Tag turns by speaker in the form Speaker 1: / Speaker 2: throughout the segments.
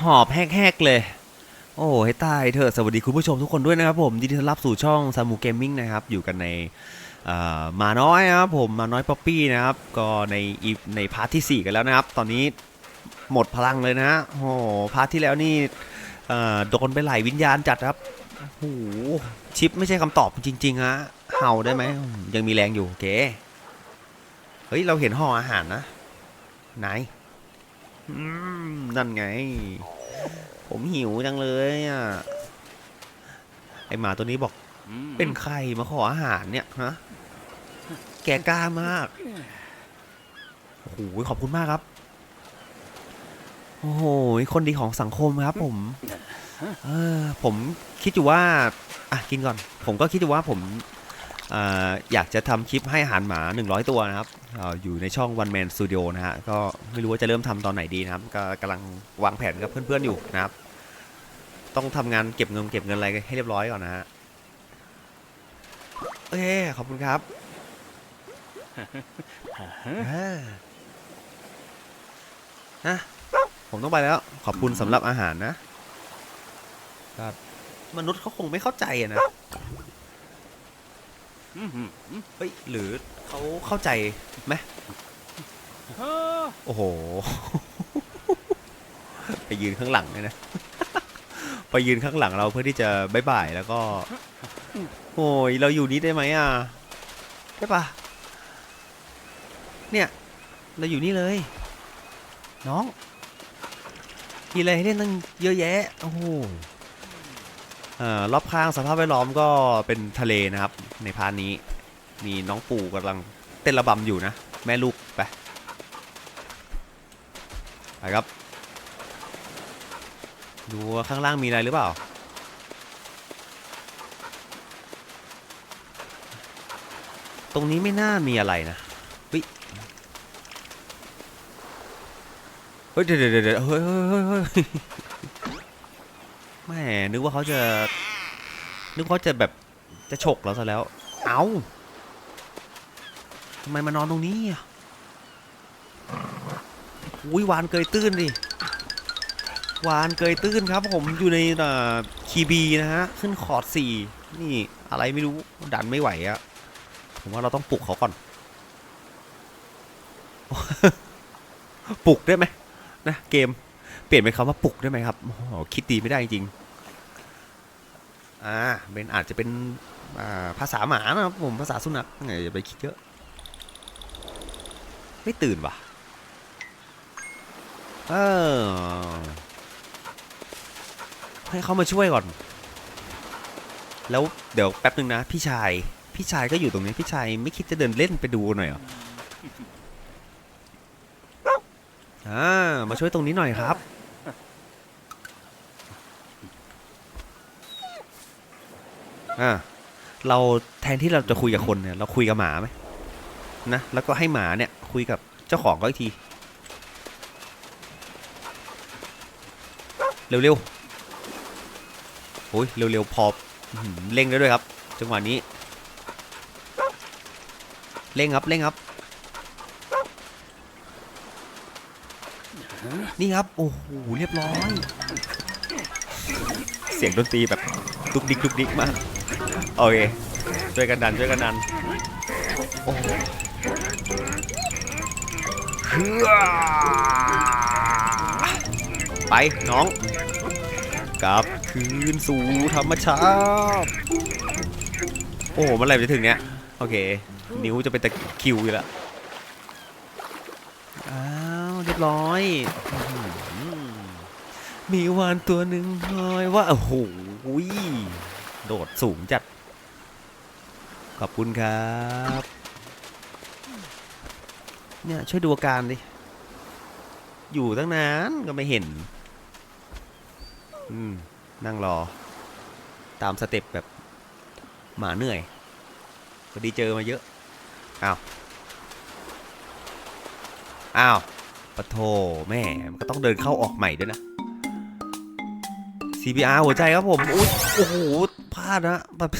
Speaker 1: หอบแหกๆเลย โอ้ให้ตายเถอะสวัสดีคุณผู้ชมทุกคนด้วยนะครับผมยินดีต้อนรับสู่ช่องซามูเกมมิ่งนะครับอยู่กันในมาน้อยนะครับผมมาน้อยป๊อปปี้นะครับก็ในในพาร์ทที่ 4 กันแล้วนะครับ ตอนนี้หมดพลังเลยนะโอ้โหพาร์ทที่แล้วนี่โดนไปหลายวิญญาณจัดครับโอ้โหชิปไม่ใช่คำตอบจริงๆฮะเห่าได้ไหมยังมีแรงอยู่โอเคเฮ้ยเราเห็นห่ออาหารนะไหน นั่นไง ผมหิวจังเลยอะ ไอหมาตัวนี้บอก เป็นใครมาขออาหารเนี่ยฮะ แกกล้ามาก โอ้โห ขอบคุณมากครับ โอ้โห คนดีของสังคมครับผม เออ ผมคิดอยู่ว่า อะ กินก่อน ผมก็คิดอยู่ว่าผม อยากจะทำคลิปให้อาหารหมา 100 ตัวนะครับออยู่ในช่อง One Man Studio นะฮะ ก็ไม่รู้ว่าจะเริ่มทำตอนไหนดีนะครับก็กำลังวางแผนกับเพื่อนๆอยู่นะครับ ต้องทำงานเก็บเงินเก็บเงินอะไรให้เรียบร้อยก่อนนะฮะโอเคขอบคุณครับนะผมต้องไปแล้ว ขอบคุณสำหรับอาหารนะมนุษย์เขาคงไม่เข้าใจอะนะ เฮ้ยหรือเขาเข้าใจไหมโอ้โห ไปยืนข้างหลังเลยนะ ไปยืนข้างหลังเราเพื่อที่จะบายบายแล้วก็ โอ้ยเราอยู่นี้ได้ไหมอะใช่ปะเนี่ย เราอยู่นี่เลย น้องมีอะไรให้เล่นตั้งเยอะแยะ โอ้โหเอ่อรอบข้างสภาพแวดล้อมก็เป็นทะเลนะครับ ในพาร์ทนี้ มีน้องปู่กำลังเต้นระบำอยู่นะ แม่ลูก ไป ไปครับ ดูว่าข้างล่างมีอะไรหรือเปล่า ตรงนี้ไม่น่ามีอะไรนะเฮ้ยเฮ้ยเดี๋ยวเดี๋ยวเดี๋ยวเฮ้ยเฮ้ยเฮ้ยเฮ้ยแม่นึกว่าเขาจะ นึกว่าเขาจะแบบ จะฉกเราซะแล้ว เอาทำไมมานอนตรงนี้อะอุ้ยวานเกยตื้นดิ วานเกยตื้นครับ ผมอยู่ในคีบีนะฮะ ขึ้นคอร์ดสี่นี่อะไรไม่รู้ดันไม่ไหวอะผมว่าเราต้องปลุกเขาก่อน ปลุกได้ไหมนะเกมเปลี่ยนเป็นคำว่าปลุกได้ไหมครับโอ้โหคิดดีไม่ได้จริงอ่าเป็นอาจจะเป็น ภาษาหมานะครับผมภาษาสุนัขไงอย่าไปคิดเยอะ ไม่ตื่นว่ะเออให้เขามาช่วยก่อน แล้วเดี๋ยวแป๊บนึงนะ พี่ชาย พี่ชายก็อยู่ตรงนี้พี่ชายไม่คิดจะเดินเล่นไปดูหน่อยเหรออ่ามาช่วยตรงนี้หน่อยครับอ่า เราแทนที่เราจะคุยกับคนเนี่ย เราคุยกับหมาไหมนะ แล้วก็ให้หมาเนี่ย คุยกับเจ้าของก็อีกที เร็วๆโอ้ยเร็วๆพออื้อเร่งได้ด้วยครับ จังหวะนี้ เร่งครับเร่งครับ นี่ครับ โอ้โห เรียบร้อย เสียงดนตรีแบบดุกดิกดุกดิกมาก โอเคช่วยกันดันช่วยกันดันโอ้โหเฮือไปน้องกลับคืนสู่ธรรมชาติโอ้โหเมื่อไหร่จะถึงเนี้ยโอเค นิ้วจะเป็นตะคริวอยู่แล้วอ้าวเรียบร้อยอื้อหือมีวานตัวหนึ่งลอยว่าโอ้โหยโดดสูงจัด ขอบคุณครับ เนี่ย ช่วยดูอาการดิ อยู่ตั้งนานก็ไม่เห็น อืม นั่งรอ ตามสเต็ปแบบ หมาเหนื่อยพอดีเจอมาเยอะ อ้าว อ้าวปะโทแม่มันก็ต้องเดินเข้าออกใหม่ด้วยนะ CPR หัวใจครับผม โอ้โหพลาดนะแบบ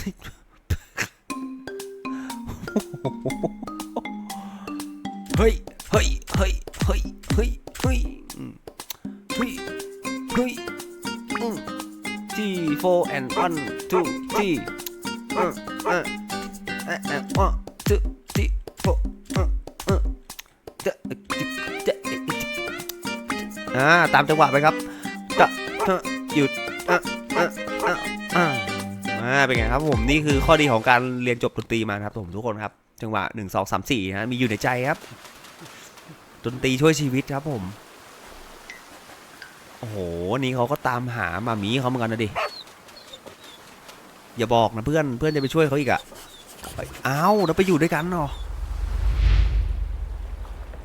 Speaker 1: เฮ้ย เฮ้ย เฮ้ย เฮ้ย เฮ้ย เฮ้ย เฮ้ย เฮ้ยอืม G four and one two three เออเออเออเออ one two three four เออเออเจะเจะอ่า ตามจังหวะไปครับจะหยุดอะอะอะอะอ่าเป็นไงครับผม นี่คือข้อดีของการเรียนจบดนตรีมาครับผมทุกคนครับ จังหวะหนึ่งสองสามสี่นะมีอยู่ในใจครับดนตรีช่วยชีวิตครับผม โอ้โห นี่เขาก็ตามหามามีเขาเหมือนกันนะดิ อย่าบอกนะเพื่อนเพื่อนจะไปช่วยเขาอีกอะอ้าวเราไปอยู่ด้วยกันเนาะ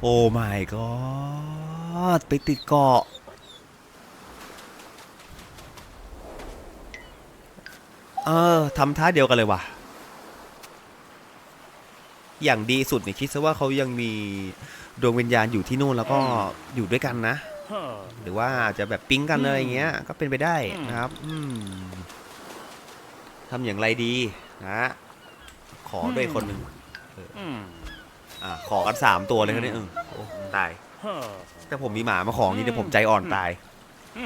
Speaker 1: โอ้ my god ไปติดเกาะเออทำท่าเดียวกันเลยว่ะ อย่างดีสุดเนี่ยคิดซะว่าเขายังมีดวงวิญญาณอยู่ที่นู่นแล้วก็อยู่ด้วยกันนะ หรือว่าอาจจะแบบปิ๊งกันเลยอย่างเงี้ย ก็เป็นไปได้นะครับอืมทำอย่างไรดีนะ ขอด้วยคนหนึ่งอ่าขอกันสามตัวเลยครับเนี่ยเออโอ้ตายแต่ผมมีหมามาของนี่เดี๋ยวผมใจอ่อนตาย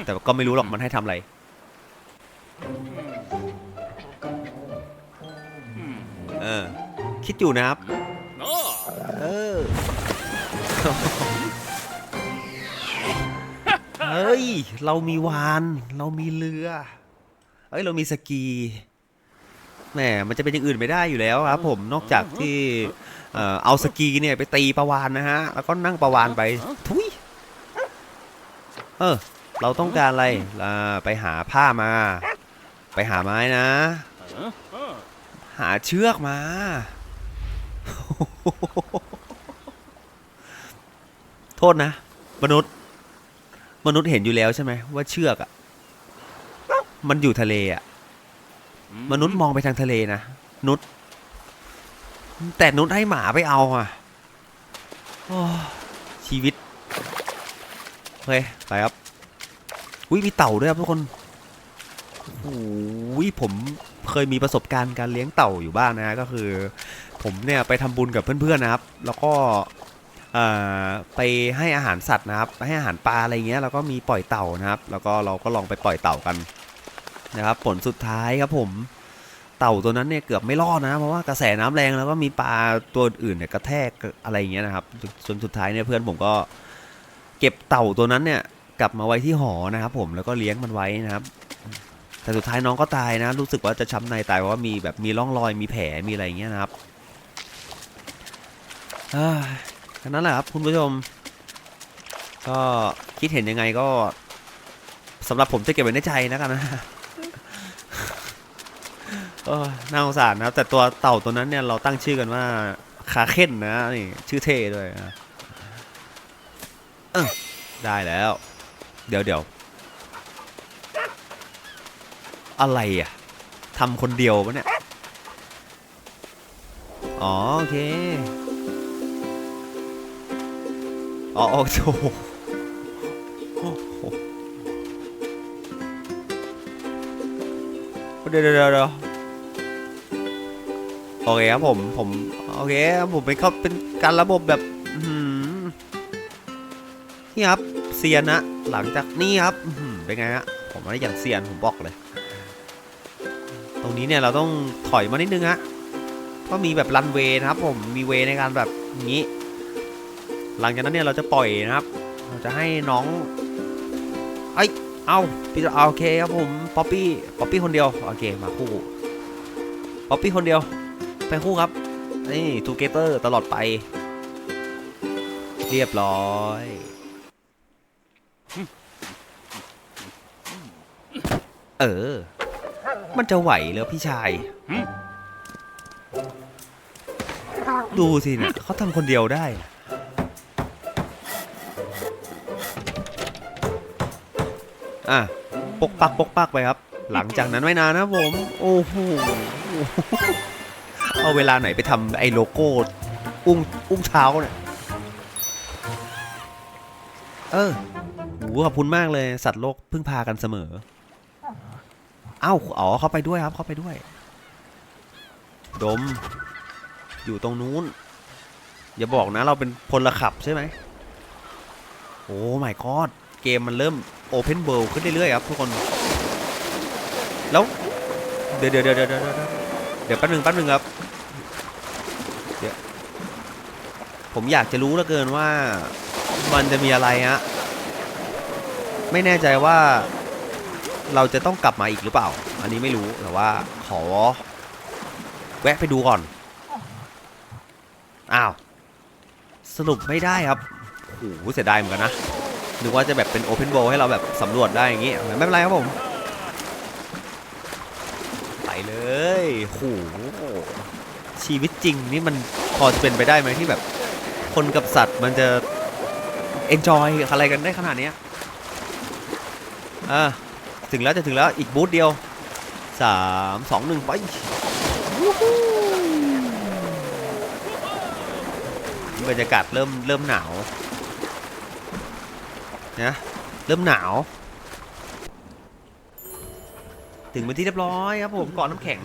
Speaker 1: แต่ก็ไม่รู้หรอกมันให้ทำอะไรเออ คิดอยู่นะครับ เออ เฮ้ย เรามีวาน เรามีเรือ เฮ้ย เรามีสกีแหมมันจะเป็นอย่างอื่นไม่ได้อยู่แล้วครับผม นอกจากที่เอาสกีเนี่ยไปตีประวานนะฮะ แล้วก็นั่งประวานไป ทุย เออ เราต้องการอะไรไปหาผ้ามา ไปหาไม้นะ หาเชือกมา โทษนะ มนุษย์ มนุษย์เห็นอยู่แล้วใช่ไหมว่าเชือกอะมันอยู่ทะเลอะมนุษย์มองไปทางทะเลนะนุษย์แต่นุษให้หมาไปเอาอะชีวิตโอเคไปครับอุ้ยมีเต่าด้วยครับทุกคนโอ้ยผมเคยมีประสบการณ์การเลี้ยงเต่าอยู่บ้างนะก็คือ ผมเนี่ยไปทำบุญกับเพื่อนๆนะครับ แล้วก็ไปให้อาหารสัตว์นะครับ ให้อาหารปลาอะไรเงี้ยแล้วก็มีปล่อยเต่านะครับ แล้วก็เราก็ลองไปปล่อยเต่ากันนะครับ ผลสุดท้ายครับผมเต่าตัวนั้นเนี่ยเกือบไม่รอดนะเพราะว่ากระแสน้ำแรงแล้วก็มีปลาตัวอื่นเนี่ยกระแทกอะไรเงี้ยนะครับจนจนสุดท้ายเนี่ยเพื่อนผมก็เก็บเต่าตัวนั้นเนี่ยกลับมาไว้ที่หอนะครับ ผมแล้วก็เลี้ยงมันไว้นะครับ แต่สุดท้ายน้องก็ตายนะ รู้สึกว่าจะช้ำในตายเพราะว่ามีแบบมีร่องรอยมีแผลมีอะไรเงี้ยนะครับ นั้นแหละครับคุณผู้ชม ก็คิดเห็นยังไงก็สำหรับผมจะเก็บไว้ในใจนะกันนะเออน่าสงสารนะครับ แต่ตัวเต่าตัวนั้นเนี่ยเราตั้งชื่อกันว่าคาเค้นนะนี่ชื่อเท่ด้วยนะได้แล้ว เดี๋ยวเดี๋ยวอะไรอะทำคนเดียวปะเนี่ย อ๋อ โอเค อ๋อโอ้โหเดี๋ยวเดี๋ยวเดี๋ยวโอเคครับผมผมโอเคครับผมเป็นเขาเป็นการระบบแบบนี่ครับเซียนนะหลังจากนี่ครับเป็นไงฮะผมว่าอย่างเซียนผมบอกเลย ตรงนี้เนี่ยเราต้องถอยมานิดนึงฮะก็มีแบบรันเวย์นะครับผมมีเวย์ในการแบบอย่างนี้ หลังจากนั้นเนี่ยเราจะปล่อยนะครับ เราจะให้น้องไอยเอาพี่เอาโอเคครับผมป๊อปปี้ป๊อปปี้คนเดียวโอเคมาคู่ป๊อปปี้คนเดียวไปคู่ครับนี่ทูเกเตอร์ตลอดไป เรียบร้อยเออ มันจะไหวเหรอพี่ชาย ดูสิเนี่ยเขาทำคนเดียวได้ อะปกปักปกปักไปครับ หลังจากนั้นไม่นานนะผม โอ้โหเอาเวลาไหนไปทำไอ้โลโก้ อุ้งอุ้งเท้าเนี่ยเออโหขอบคุณมากเลยสัตว์โลกพึ่งพากันเสมอ เอ้าอ๋อเขาไปด้วยครับเขาไปด้วย ดม อยู่ตรงนู้น อย่าบอกนะเราเป็นพลขับใช่ไหมโอ้ไม่กอด เกมมันเริ่มโอเพนเวิลด์ขึ้นเรื่อยๆครับทุกคน แล้วเดี๋ยวเดี๋ยวเดี๋ยวเดี๋ยวเดี๋ยวเดี๋ยวเดี๋ยวแป๊บนึงแป๊บนึงครับ เดี๋ยว ผมอยากจะรู้เหลือเกินว่ามันจะมีอะไรฮะ ไม่แน่ใจว่าเราจะต้องกลับมาอีกหรือเปล่า อันนี้ไม่รู้ แต่ว่าขอ แวะไปดูก่อน อ้าว สรุปไม่ได้ครับโอ้โหเสียดายเหมือนกันนะ นึกว่าจะแบบเป็นโอเพนโ l ให้เราแบบสำรวจได้อย่างงี้ไม่เป็นไรครับผม ไปเลยโหชีวิตจริงนี่มันพอจะเป็นไปได้ไหมที่แบบ คนกับสัตว์มันจะ enjoy อะไรกันได้ขนาดนี้อ่าถึงแล้วจะถึงแล้วอีกบูธเดียวสามสองหนึ่งไปบรรยากาศเริ่มเริ่มหนาว นะเริ่มหนาว ถึงเป็นที่เรียบร้อยครับผมก่อนน้ำแข็ง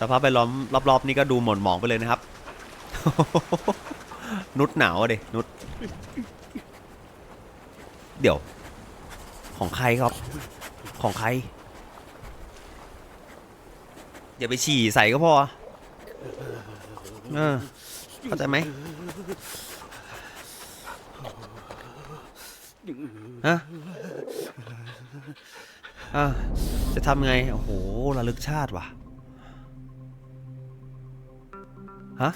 Speaker 1: สภาพไปล้อมรอบๆ นี่ก็ดูหม่นหมองไปเลยนะครับ นุดหนาวอะดินุด เดี๋ยว ของใครครับ ของใคร อย่าไปฉี่ใส่ก็พอ เออ เข้าใจไหมฮะอะจะทำไง โอ้โหระลึกชาติว่ะ ฮะ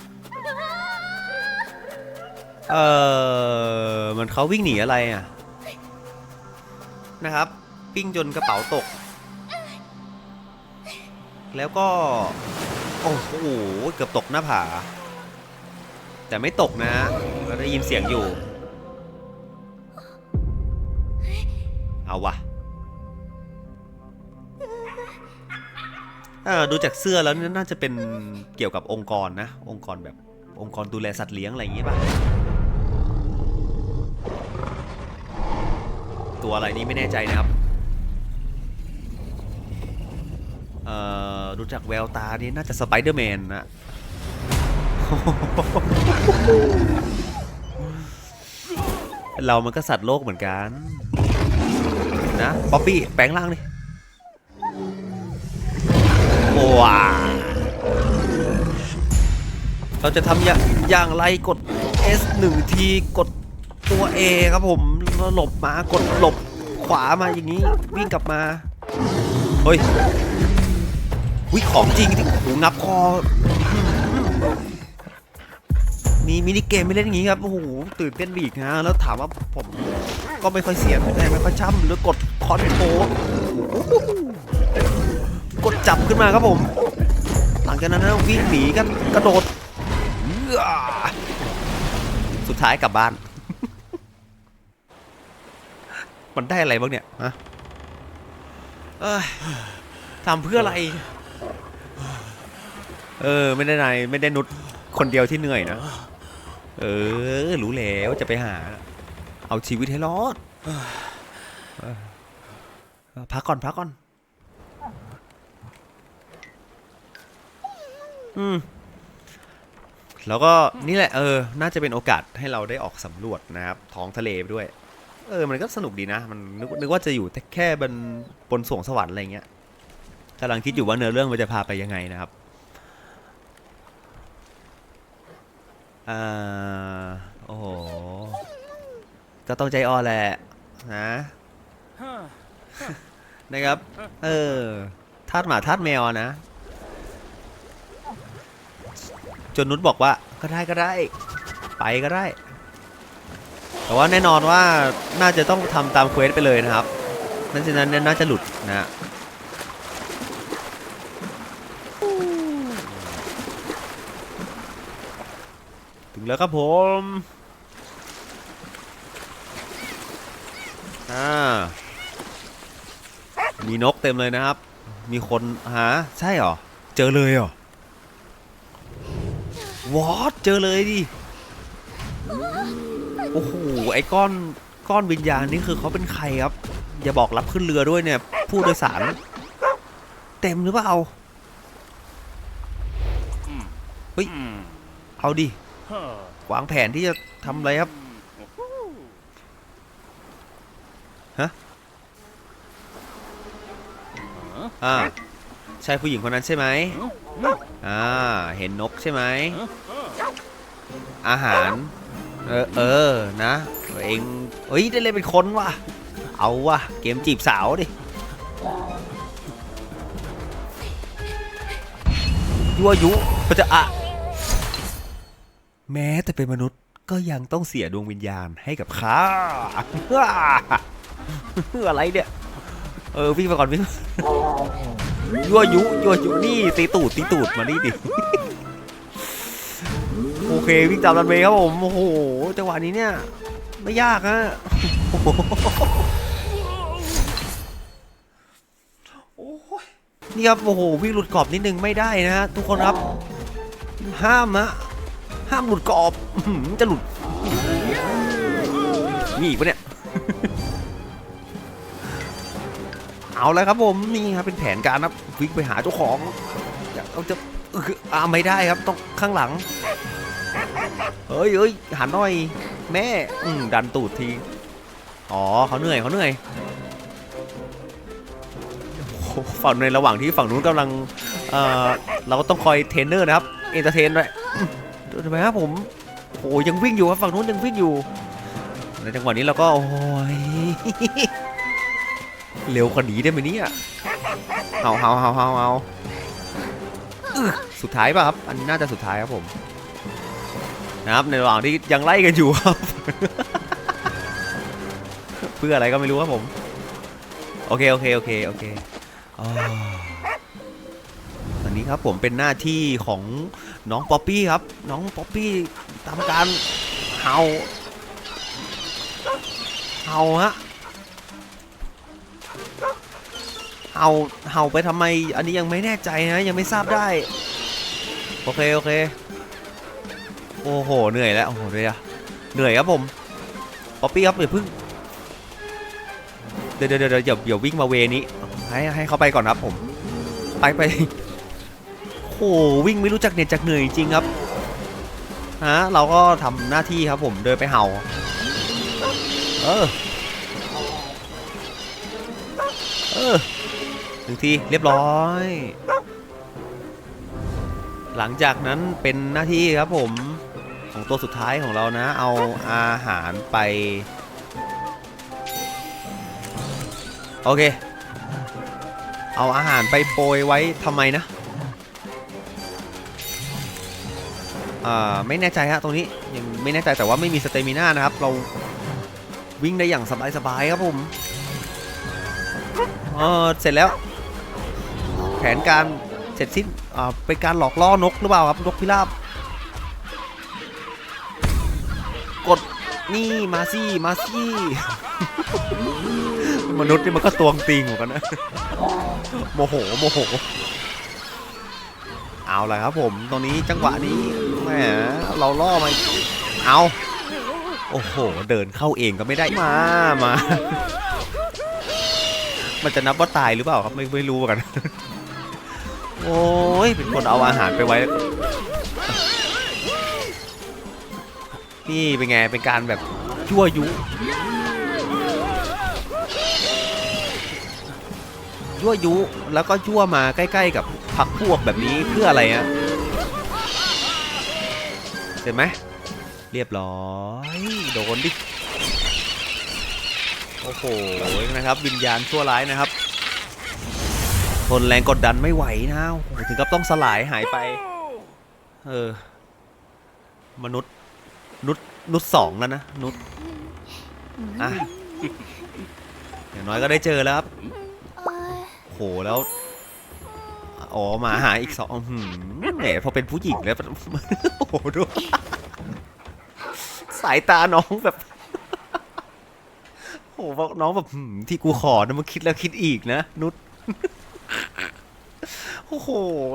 Speaker 1: เออมันเขาวิ่งหนีอะไรอะ นะครับ ปิ้งจนกระเป๋าตก แล้วก็ โอ้โห เกือบตกหน้าผา แต่ไม่ตกนะฮะเราได้ยินเสียงอยู่ เอาวะเออดูจากเสื้อแล้วน่าจะเป็นเกี่ยวกับองค์กรนะ องค์กรแบบองค์กรดูแลสัตว์เลี้ยงอะไรอย่างงี้ป่ะ ตัวอะไรนี่ไม่แน่ใจนะครับเอ่อดูจากแววตานี่น่าจะสไปเดอร์แมนนะ เรามันก็สัตว์โลกเหมือนกัน นะป๊อปปี้แปลงร่างดิว้าเราจะทำอย่างอย่างไรกด S 1ทีกดตัว A ครับผมแล้วหลบมากดหลบขวามาอย่างนี้วิ่งกลับมา เฮ้ยวิของจริงที่โอ้โหงับคอ มีมินิเกมไม่เล่นอย่างงี้ครับโอ้โหตื่นเต้นบีกนะแล้วถามว่าผมก็ไม่ค่อยเสียงแต่ไม่ค่อยช่ำหรือกดคอนโทรกดจับขึ้นมาครับผม หลังจากนั้นวิ่งหนีกันกระโดดสุดท้ายกลับบ้าน มันได้อะไรบ้างเนี่ยฮะทำเพื่ออะไร เออ ไม่ได้นายไม่ได้นุดคนเดียวที่เหนื่อยนะ เออ รู้แล้วจะไปหา เอาชีวิตให้รอดพักก่อนพักก่อน อืม แล้วก็นี่แหละ เออ น่าจะเป็นโอกาสให้เราได้ออกสำรวจนะครับ ท้องทะเลด้วย เออ มันก็สนุกดีนะ มันนึกนึกว่าจะอยู่แต่แค่บนบนสวงสวรรค์อะไรเงี้ยกำลังคิดอยู่ว่าเนื้อเรื่องมันจะพาไปยังไงนะครับ อ่าโอ้โห ก็ต้องใจอ่อนแหละนะนะครับ เออทาสหมาทาสแมวนะ จนนุชบอกว่าก็ได้ก็ได้ ไปก็ได้ แต่ว่าแน่นอนว่าน่าจะต้องทำตามเควสไปเลยนะครับนั่นฉะนั้นน่าจะหลุดนะฮะถึ งแล้วครับผมอ่ามีนกเต็มเลยนะครับ มีคนหาใช่หรอ เจอเลยหรอวอตเจอเลยดิ โอ้โห ไอ้ก้อนก้อนวิญญาณนี่คือเขาเป็นใครครับ อย่าบอกรับขึ้นเรือด้วยเนี่ย ผู้โดยสาร เต็มหรือเปล่า เฮ้ย เอาดิ วางแผนที่จะทำอะไรครับ ฮะ อ่า ใช่ผู้หญิงคนนั้นใช่ไหม อ่า เห็นนกใช่ไหม อาหาร เออ เออ นะ เองเฮ้ย ได้เล่นเป็นคนว่ะ เอาว่ะ เกมจีบสาวดิยั่วยุปะจะอะ แม้แต่เป็นมนุษย์ก็ยังต้องเสียดวงวิญญาณให้กับข้าอะไรเนี่ย เออวิ่งไปก่อนวิ่งยั่วยุยั่วยุนี่ตีตูดตีตูดมานี่ดิโอเควิ่งตามรันเวย์ครับผมโอ้โหจังหวะนี้เนี่ยไม่ยากฮะโอ้โหโอ้ยนี่ครับโอ้โหวิ่งหลุดกรอบนิดนึงไม่ได้นะฮะทุกคนครับห้ามฮะ ห้ามหลุดกรอบจะหลุดมีอีกปะเนี่ย เอาแล้วครับผมนี่ครับเป็นแผนการครับวิ่งไปหาเจ้าของเราจะเอออ่าไม่ได้ครับต้องข้างหลังเฮ้ยเฮ้ยหันหน่อย แม่อืดันตูดทีอ๋อเขาเหนื่อยเขาเหนื่อยฝั่งในระหว่างที่ฝั่งนู้นกำลังเอ่อเราก็ต้องคอยเทรนเนอร์นะครับเอนเตอร์เทนด้วย ดูทำไมครับผมโอ้ยังวิ่งอยู่ครับฝั่งนู้นยังวิ่งอยู่ในจังหวะนี้เราก็โอ้ยเร็วกว่านี้ได้ไหมเนี่ยเอาเอาเอาเอาเอาสุดท้ายป่ะครับ อันนี้น่าจะสุดท้ายครับผม นะครับในระหว่างที่ยังไล่กันอยู่ครับ เพื่ออะไรก็ไม่รู้ครับผม โอเคโอเคโอเคโอเคอ๋อตอนนี้ครับผมเป็นหน้าที่ของ น้องป๊อปปี้ครับ น้องป๊อปปี้ทำการเห่าเห่าฮะเห่าเห่าไปทำไม อันนี้ยังไม่แน่ใจนะ ยังไม่ทราบได้ โอเค โอเค โอ้โห เหนื่อยแล้ว โอ้โหเดี๋ยวเหนื่อยครับผม ป๊อปปี้ครับอย่าพิ่ง เดี๋ยวเดี๋ยวเดี๋ยวอย่าอย่าวิ่งมาเวนี้ ให้ให้เขาไปก่อนครับผม ไปไป หวิ่งไม่รู้จักเหน็ดจากเหนื่อยจริงครับฮะเราก็ทำหน้าที่ครับผมเดินไปเห่า เออ เออหนึ่งทีเรียบร้อย หลังจากนั้นเป็นหน้าที่ครับผมของตัวสุดท้ายของเรานะ เอาอาหารไป โอเค เอาอาหารไปโปรยไว้ทำไมนะ ไม่แน่ใจฮะตรงนี้ยังไม่แน่ใจแต่ว่าไม่มีสเตมิน่านะครับ เราวิ่งได้อย่างสบายๆครับผมเออเสร็จแล้ว แผนการเสร็จสิ้นอ่าเป็นการหลอกล่อนกหรือเปล่าครับนกพิราบกดนี่มาซี่มาซี่มนุษย์นี่มันก็ตวงติงเหมือนกันนะโมโหโมโห เอาละครับผมตรงนี้จังหวะนี้แหมเราล่อมาเอาโอ้โห เดินเข้าเองก็ไม่ได้มามา มันจะนับว่าตายหรือเปล่าครับไม่ไม่รู้กัน โอ้ยเป็นคนเอาอาหารไปไว้ นี่เป็นไงเป็นการแบบชั่วยุยั่วยุแล้วก็ยั่วมาใกล้ ๆ กับ พักพวกแบบนี้เพื่ออะไรฮะเห็นไหมเรียบร้อยโดนดิโอ้โหนะครับ วิญญาณชั่วร้ายนะครับทนแรงกดดันไม่ไหวนะโอ้โหถึงกับต้องสลายหายไป เออ มนุษย์นุษย์นุษย์สองแล้วนะนุษย์อะอย่างน้อยก็ได้เจอแล้วครับ
Speaker 2: โอ๊ย
Speaker 1: โหแล้ว อ๋อหมาหาอีกสองหืมแหมพอเป็นผู้หญิงแล้วโอ้โหดูสายตาน้องแบบโอ้โหน้องแบบหืมที่กูขอนะมึงคิดแล้วคิดอีกนะนุชโอ้โห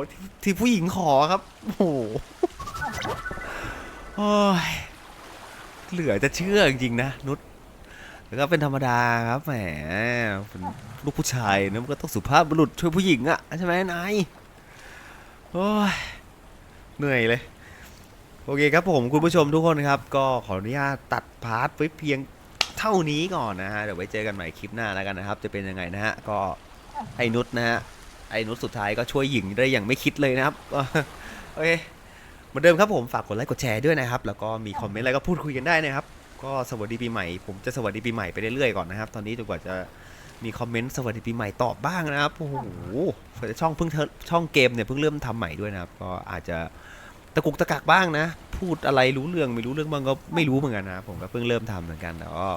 Speaker 1: ที่ที่ผู้หญิงขอครับ โอ้โหโอ้ยเหลือจะเชื่อจริงๆนะนุช แล้วก็เป็นธรรมดาครับแหมเป็นลูกผู้ชายนะมันก็ต้องสุภาพบุรุษช่วยผู้หญิงอะใช่ไหมนายโอ้ยเหนื่อยเลย โอเคครับผมคุณผู้ชมทุกคนครับ ก็ขออนุญาตตัดพาร์ทไว้เพียงเท่านี้ก่อนนะฮะ เดี๋ยวไว้เจอกันใหม่คลิปหน้าแล้วกันนะครับ จะเป็นยังไงนะฮะ ก็ไอ้นุชนะฮะ ไอ้นุชสุดท้ายก็ช่วยหญิงได้อย่างไม่คิดเลยนะครับ โอเค เหมือนเดิมครับผม ฝากกดไลค์กดแชร์ด้วยนะครับ แล้วก็มีคอมเมนต์อะไรก็พูดคุยกันได้นะครับ ก็สวัสดีปีใหม่ ผมจะสวัสดีปีใหม่ไปเรื่อยๆก่อนนะครับ ตอนนี้จนกว่าจะมีคอมเมนต์สวัสดีปีใหม่ตอบบ้างนะครับโอ้โหช่องเพิ่งช่องเกมเนี่ยเพิ่งเริ่มทำใหม่ด้วยนะครับ ก็อาจจะตะกุกตะกักบ้างนะ พูดอะไรรู้เรื่องไม่รู้เรื่องบ้างก็ไม่รู้เหมือนกันนะผมก็เพิ่งเริ่มทำเหมือนกันแต่ก็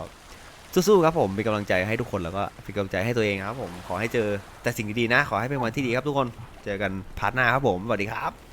Speaker 1: สู้ๆครับผมเป็นกำลังใจให้ทุกคนแล้วก็เป็นกำลังใจให้ตัวเองครับผมขอให้เจอแต่สิ่งดีๆนะ ขอให้เป็นวันที่ดีครับทุกคนเจอกันพาร์ทหน้าครับผมสวัสดีครับ